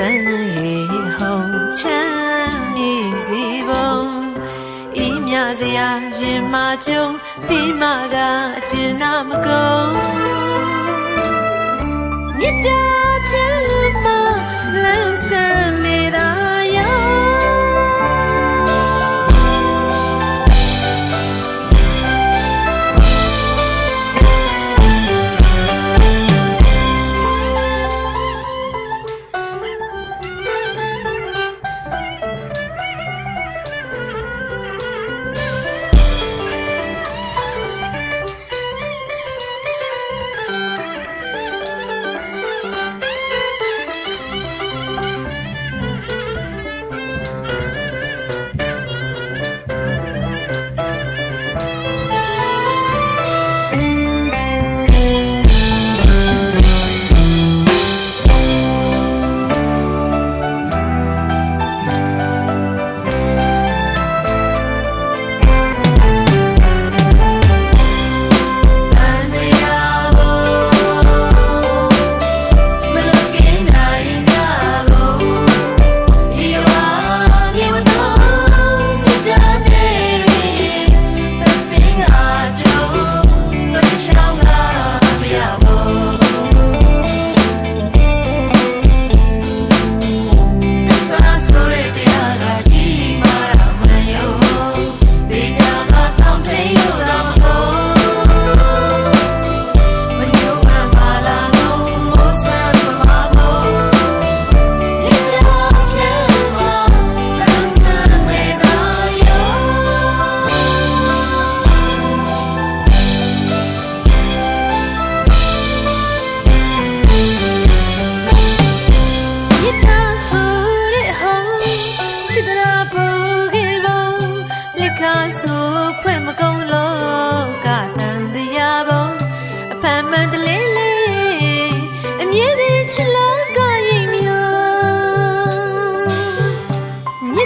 စံရီဟုံချမ်းမြေစီပုံဤမြစရာရင်မကြုံပြီးမှကအကျဉ်းနာမ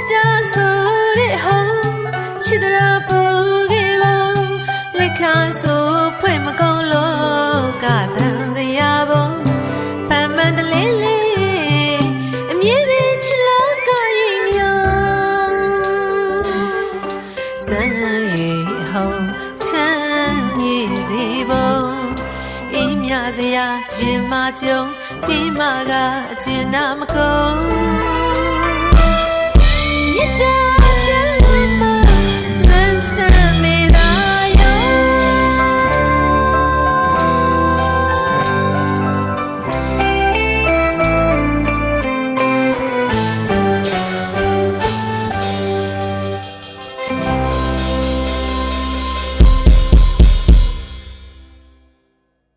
မြတ်တာဆိုတဲ့ဟောချစ်တာပူခဲ့ပါလက်ခံဆိုဖွဲ့မကောင်းလို့ကတန်တရားပုံဖမ်းမှန်တလေးလေးအမြဲတမ်းချစ်လို့ကရင်မျိုးစံရီဟောချမ်းမြေစီပုံအိမ်မြစရာရင်မကြုံပြီးမှကအကျဉ်းနာမကုန် မြတ်တာ